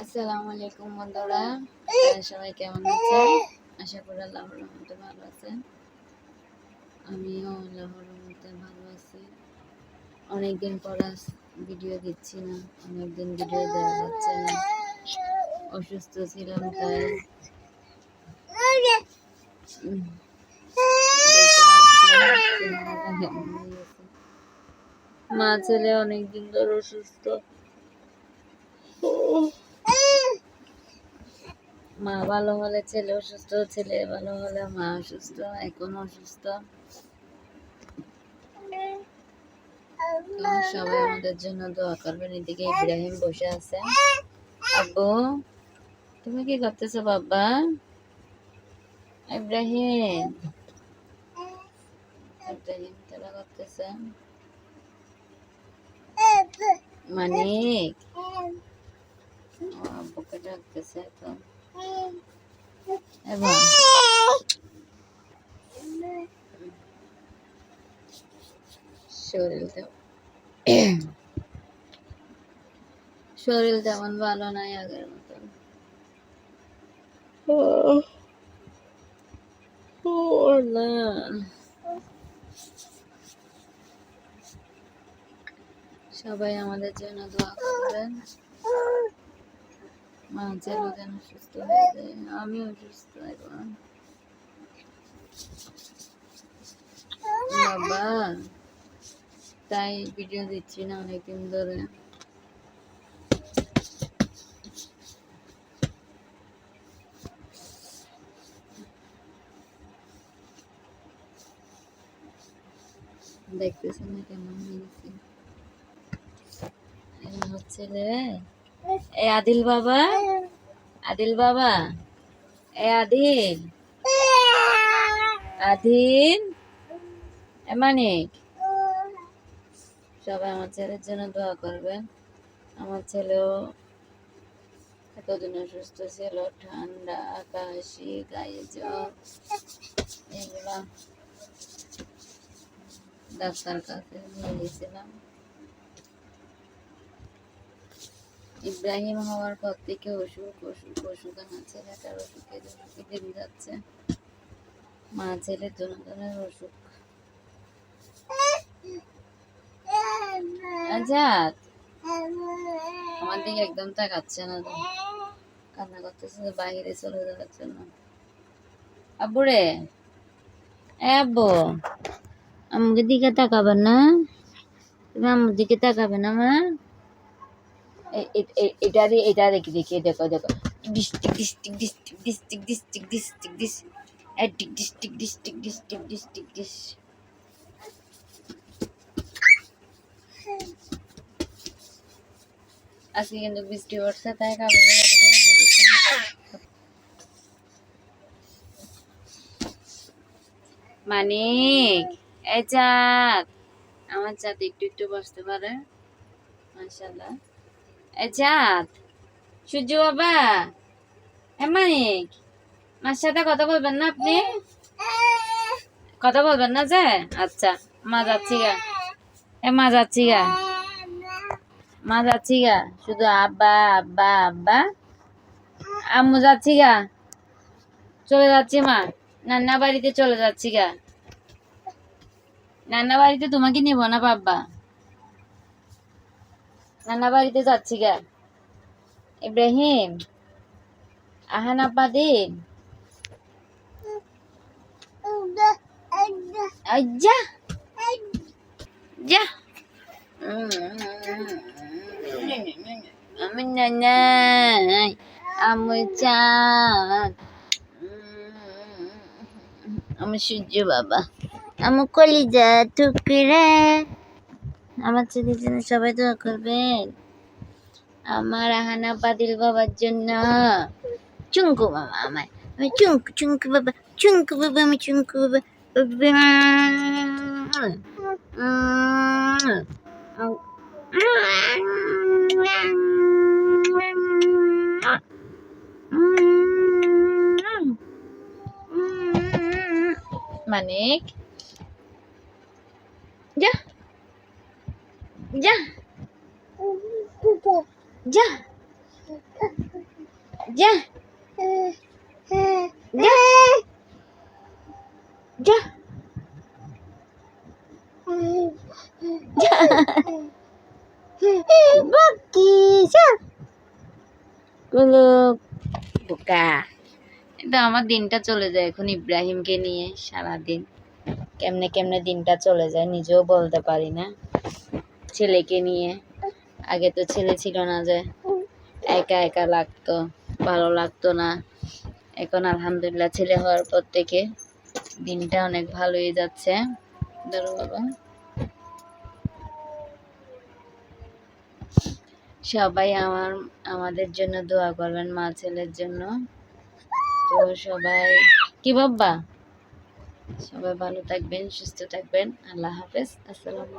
আসসালামু আলাইকুম বন্ধুরা। সবাই কেমন আছেন? আশা করি আল্লাহর রহমতে ভালো আছেন। আমিও আল্লাহর রহমতে ভালো আছি। অনেকদিন পর ভিডিও দিচ্ছি না, অনেকদিন ভিডিও দেওয়া যাচ্ছে না। অসুস্থ ছিলাম তাই। মা ছেলে অনেকদিন ধরে অসুস্থ। মা ভালো হলে ছেলে অসুস্থ, ছেলে ভালো হলে মা অসুস্থ, এখন অসুস্থ। সবাই আমাদের জন্য দোয়া করবেন, এদিকে ইব্রাহিম বসে আছে। আব্বু, তুমি কি করতেছো বাবা? ইব্রাহিম। ইব্রাহিম তারা করতেছে। মানিক। আব্বুকে ডাকতেছে তো। এবং শরীর তেমন শরীর তেমন ভালো নাই আগের ও সবাই আমাদের জন্য দোয়া করবেন। মা হয়ে বাবা তাই ভিডিও দিচ্ছি না অনেকদিন ধরে। দেখতেছেন না কেমন হচ্ছে রে এ আদিল বাবা। আদিল বাবা। এ আদিল। আদিল। মানিক সবাই আমার ছেলের জন্য দোয়া করবেন। আমার ছেলেও এতদিন অসুস্থ ছিল, ঠান্ডা কাশি গায়ে জ্বর এগুলা ডাক্তার কাছে নিয়ে গেছিলাম। ইব্রাহিম হওয়ার পর থেকে অসুখ অসুখ অসুখ, আমার ছেলেটার অসুখের অসুখে বেড়ে যাচ্ছে। মা, ছেলে দুজনের অসুখ। আজাদ! আমার দিকে একদম তাকাচ্ছে না কান্না করতেছে বাইরে চলে যাওয়ার জন্য। আব্বু রে আব্বু! আমাকে দিকে তাকাবেন না। তুমি আমার দিকে তাকাবে না, মা। এটা দিয়ে এটা দেখি? দেখি, দেখো। দেখো district district district district district district, dish এডিক district district district district, dish. আজকে কিন্তু বৃষ্টি পড়ছে, তাই কাপড়গুলো মানিক এই চাঁদ। আমার চাঁদ একটু একটু বসতে পারে মাশাল্লাহ এই চাঁদ সূর্য বাবা এ মানিক? মার সাথে কথা বলবেন না আপনি? কথা বলবেন না যে? আচ্ছা মা যাচ্ছি গা। এ মা যাচ্ছি গা। মা যাচ্ছি গা। শুধু আব্বা আব্বা আব্বা। আম্মু যাচ্ছি গা। চলে যাচ্ছি মা। নান্না বাড়িতে চলে যাচ্ছি গা। নান্না বাড়িতে তোমাকে নিব না বাব্বা। নান্না বাড়িতে যাচ্ছি গা। ইব্রাহিম আহান আব্বা দিন আজ্জা যা। আমি নানাই, আমি চাঁদ। আমি সূর্য বাবা। আমার কলিজা টুকরে। আমার ছেলের জন্য সবাই দোয়া করবেন। আমার আহানা বাদিল বাবার জন্য। চুঙ্কু বাবা আমার আমি চুঙ্কু চুঙ্কু বাবা চুঙ্কু বাবা, আমি চুঙ্কু বাবা। মানিক যা যা। যা। যা। যা। যা। বকি যা। কুলুক বোকা। কিন্তু আমার দিনটা চলে যায় এখন ইব্রাহিমকে নিয়ে সারাদিন। কেমনে কেমনে দিনটা চলে যায় নিজেও বলতে পারি না। ছেলেকে নিয়ে। আগে তো ছেলে ছিল না যে, একা একা লাগতো, ভালো লাগতো না। এখন আলহামদুলিল্লাহ ছেলে হওয়ার পর থেকে দিনটা অনেক ভালোই যাচ্ছে। ধরো বাবা। সবাই আমার, আমাদের জন্য দোয়া করবেন, মা ছেলের জন্য। তো সবাই, কি বাব্বা সবাই ভালো থাকবেন, সুস্থ থাকবেন। আল্লাহ হাফেজ। আসসালামু